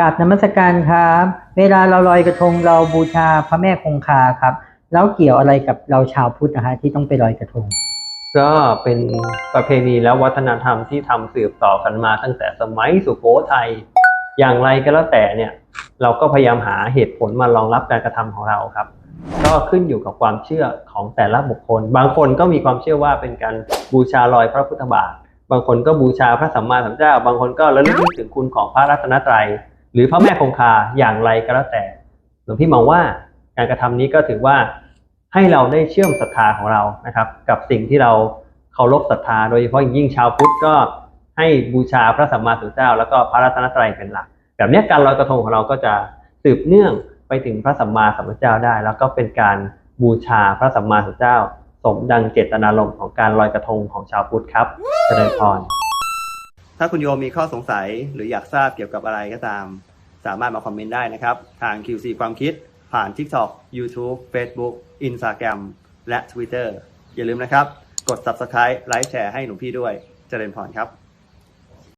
กราบนมัสการครับ เวลาเราลอยกระทงเราบูชาพระแม่คงคาครับ แล้วเกี่ยวอะไรกับเราชาวพุทธนะฮะที่ต้องไปลอยกระทง ก็เป็นประเพณีและวัฒนธรรมที่ทำสืบต่อกันมาตั้งแต่สมัยสุโขทัยอย่างไรก็แล้วแต่เนี่ย เราก็พยายามหาเหตุผลมารองรับการกระทำของเราครับ ก็ขึ้นอยู่กับความเชื่อของแต่ละบุคคล บางคนก็มีความเชื่อว่าเป็นการบูชาลอยพระพุทธบาท บางคนก็บูชาพระสัมมาสัมพุทธเจ้า บางคนก็ระลึกนึกถึงคุณของพระรัตนตรัย รือพระแม่คงคาอย่างไรก็แล้วแต่หลวงพี่มองว่าการกระทำนี้ก็ถือว่าให้เราได้เชื่อมศรัทธาของเรานะครับ กับสิ่งที่เราเคารพศรัทธา โดยเฉพาะอย่างยิ่งชาวพุทธก็ให้บูชาพระสัมมาสัมพุทธเจ้า แล้วก็พระรัตนตรัยเป็นหลัก แบบนี้การลอยกระทงของเราก็จะสืบเนื่องไปถึงพระสัมมาสัมพุทธเจ้าได้ แล้วก็เป็นการบูชาพระสัมมาสัมพุทธเจ้า สมดังเจตนารมณ์ของการลอยกระทงของชาวพุทธครับเจริญพร ถ้าคุณโยมมีข้อสงสัยหรืออยากทราบเกี่ยวกับอะไรก็ตาม สามารถมาคอมเมนต์ได้นะครับ ทาง QC ความคิด ผ่าน TikTok YouTube Facebook Instagram และ Twitter อย่าลืมนะครับ กด Subscribe ไลค์แชร์ให้หนูพี่ด้วย เจริญพรครับ